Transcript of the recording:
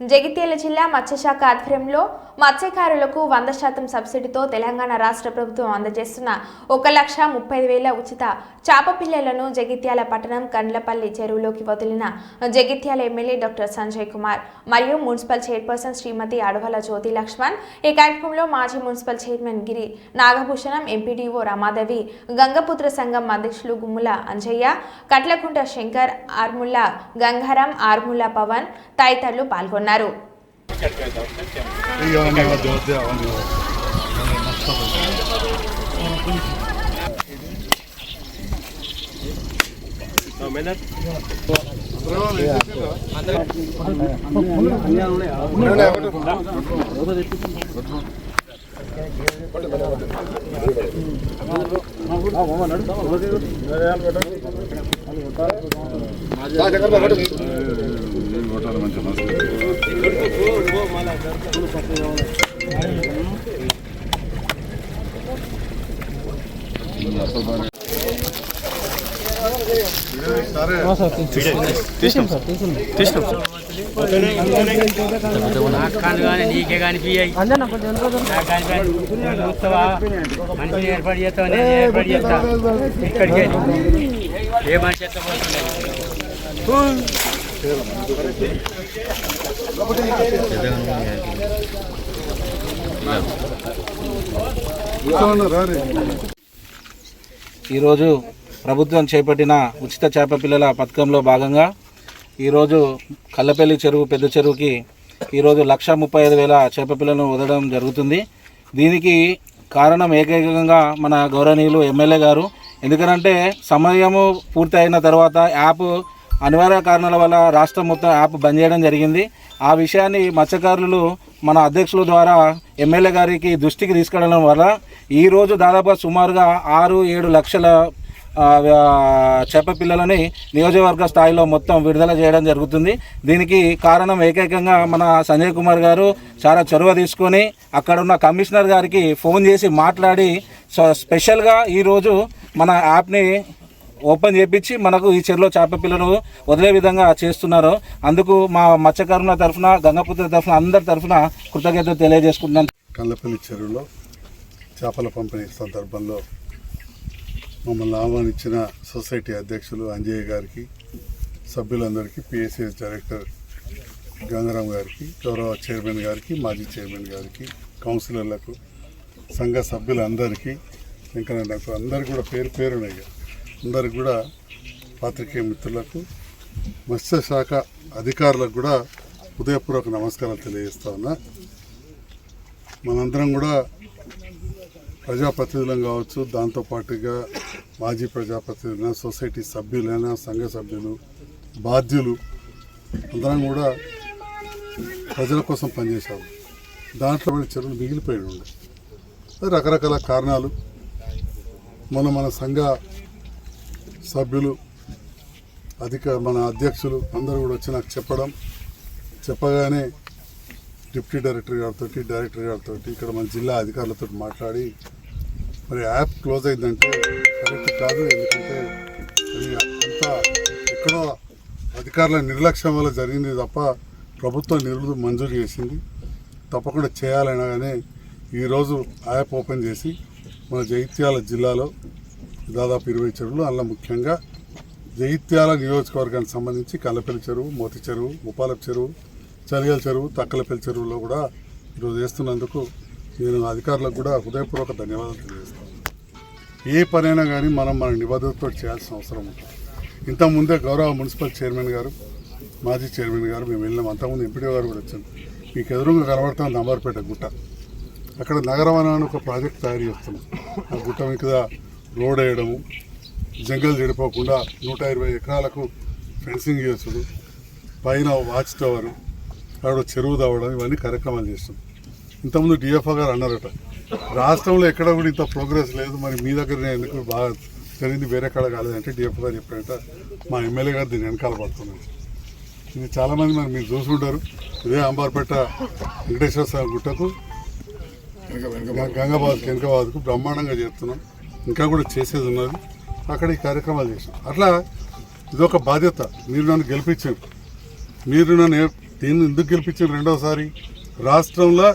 జగిత్యాల జిల్లా మత్స్యశాఖ ఆధ్వర్యంలో మత్స్యకారులకు వంద శాతం సబ్సిడీతో తెలంగాణ రాష్ట్ర ప్రభుత్వం అందజేస్తున్న ఒక లక్ష ముప్పై వేల ఉచిత చాప పిల్లలను జగిత్యాల పట్టణం కండ్లపల్లి చెరువులోకి వదిలిన జగిత్యాల ఎమ్మెల్యే డాక్టర్ సంజయ్ కుమార్ మరియు మున్సిపల్ చైర్పర్సన్ శ్రీమతి అడవల జ్యోతి లక్ష్మణ్ ఈ కార్యక్రమంలో మాజీ municipal chairman Giri Nagabhushanam MPDO Ramadevi Gangaputra సంఘం అధ్యక్షులు గుమ్ముల అంజయ్య కట్లకుంట శంకర్ ఆర్ముల్లా గంగారాం ఆర్ముల్లా పవన్ తదితరులు పాల్గొన్నారు. పాల్గొన్నారు నడు నాకు కాదు కానీ నీకే కనిపించాయి నాకు చూస్తావా మనిషిని ఏర్పాటు చేస్తావా నేను ఏర్పాటు చేస్తా ఇక్కడికే ఏ మనిషి ఎత్తపోతుంది ఈరోజు ప్రభుత్వం చేపట్టిన ఉచిత చేప పిల్లల పథకంలో భాగంగా ఈరోజు కల్లపల్లి చెరువు పెద్ద చెరువుకి ఈరోజు లక్ష ముప్పై ఐదు వేల చేప పిల్లలను వదలడం జరుగుతుంది. దీనికి కారణం ఏకైకంగా మన గౌరవనీయులు ఎమ్మెల్యే గారు. ఎందుకనంటే సమయము పూర్తి అయిన తర్వాత యాప్ అనివార్య కారణాల వల్ల రాష్ట్రం మొత్తం యాప్ బంద్ చేయడం జరిగింది. ఆ విషయాన్ని మత్స్యకారులు మన అధ్యక్షుల ద్వారా ఎమ్మెల్యే గారికి దృష్టికి తీసుకెళ్ళడం వల్ల ఈరోజు దాదాపు సుమారుగా ఆరు ఏడు లక్షల చేప పిల్లలని నియోజకవర్గ స్థాయిలో మొత్తం విడుదల చేయడం జరుగుతుంది. దీనికి కారణం ఏకైకంగా మన సంజయ్ కుమార్ గారు చాలా చొరవ తీసుకొని అక్కడ ఉన్న కమిషనర్ గారికి ఫోన్ చేసి మాట్లాడి స్పెషల్గా ఈరోజు మన యాప్ని ఓపెన్ చేపించి మనకు ఈ చెరువులో చేప పిల్లలు వదిలే విధంగా చేస్తున్నారు అందుకు మా మత్స్యకారుల తరఫున గంగపుత్ర తరఫున అందరి తరఫున కృతజ్ఞతలు తెలియజేసుకుంటున్నాను. కళ్ళపల్లి చెరువులో చేపల పంపిణీ సందర్భంలో మమ్మల్ని ఆహ్వానించిన సొసైటీ అధ్యక్షులు అంజయ్య గారికి సభ్యులందరికీ పిఎస్సిఎస్ డైరెక్టర్ గంగారాం గారికి గౌరవ చైర్మన్ గారికి మాజీ చైర్మన్ గారికి కౌన్సిలర్లకు సంఘ సభ్యులందరికీ ఇంకా నాకు అందరికి కూడా పేరు పేరున్నాయి అందరికి కూడా పాత్రికేయ మిత్రులకు మత్స్యశాఖ అధికారులకు కూడా హృదయపూర్వక నమస్కారాలు తెలియజేస్తా ఉన్నా. మనందరం కూడా ప్రజాప్రతినిధులం కావచ్చు దాంతోపాటుగా మాజీ ప్రజాప్రతినిధులైనా సొసైటీ సభ్యులైనా సంఘ సభ్యులు బాధ్యులు అందరం కూడా ప్రజల కోసం పనిచేశాము. దాంట్లో మన చెరువులు మిగిలిపోయి ఉండే. అది రకరకాల కారణాలు మనం మన సంఘ సభ్యులు అధిక మన అధ్యక్షులు అందరూ కూడా వచ్చి నాకు చెప్పడం చెప్పగానే డిప్యూటీ డైరెక్టర్ గారితో డైరెక్టర్ గారితో ఇక్కడ మన జిల్లా అధికారులతో మాట్లాడి మరి యాప్ క్లోజ్ అయిందంటే కరెక్ట్ కాదు ఎందుకంటే అది అంతా ఎక్కడో అధికారుల నిర్లక్ష్యం వల్ల జరిగింది తప్ప ప్రభుత్వం నిరుడు మంజూరు చేసింది. తప్పకుండా చేయాలనగానే కానీ ఈరోజు యాప్ ఓపెన్ చేసి మన జగిత్యాల జిల్లాలో దాదాపు ఇరవై చెరువులు అందులో ముఖ్యంగా జైత్యాల నియోజకవర్గానికి సంబంధించి కళ్ళపల్లి చెరువు మోతి చెరువు ముపాలపు చెరువు చలిగల చెరువు తక్కలపల్లి చెరువులో కూడా ఈరోజు వేస్తున్నందుకు నేను అధికారులకు కూడా హృదయపూర్వక ధన్యవాదాలు తెలియజేస్తాను. ఏ పనైనా కానీ మనం మన నిబద్ధతతో చేయాల్సిన అవసరం ఉంటుంది. ఇంతకుముందే గౌరవ మున్సిపల్ చైర్మన్ గారు మాజీ చైర్మన్ గారు మేము వెళ్ళాం అంతకుముందు ఎంపీడీ గారు కూడా వచ్చాం మీకు ఎదురుగా కనబడుతుంది నంబర్పేట గుట్ట. అక్కడ నగరవనం అని ఒక ప్రాజెక్ట్ తయారు చేస్తున్నాం. ఆ గుట్ట మీద రోడ్ వేయడము జంగల్ చెడిపోకుండా నూట ఇరవై ఎకరాలకు ఫెన్సింగ్ చేసుడు పైన వాచ్ టవర్ అక్కడ చెరువు తవ్వడం ఇవన్నీ కార్యక్రమాలు చేస్తాం ఇంతకుముందు డిఎఫ్ఓ గారు అన్నారట రాష్ట్రంలో ఎక్కడ కూడా ఇంత ప్రోగ్రెస్ లేదు మరి మీ దగ్గరనే ఎందుకు బాగా జరిగింది వేరే కాడ కాలేదంటే డిఎఫ్ఓ గారు చెప్పారంట మా ఎమ్మెల్యే గారు దీన్ని వెనకాల పడుతున్నారు. ఇది చాలామంది మరి మీరు చూసుకుంటారు ఇదే అంబార్పేట వెంకటేశ్వర స్వామి గుట్టకు గ- గంగాబాద్ కెనకాబాద్కు బ్రహ్మాండంగా చేస్తున్నాం. ఇంకా కూడా చేసేది ఉన్నది. అక్కడ ఈ కార్యక్రమాలు చేసాం అట్లా ఇదొక బాధ్యత. మీరు నన్ను గెలిపించారు మీరు నన్ను ఏ- దీన్ని ఎందుకు గెలిపించారు రెండోసారి? రాష్ట్రంలో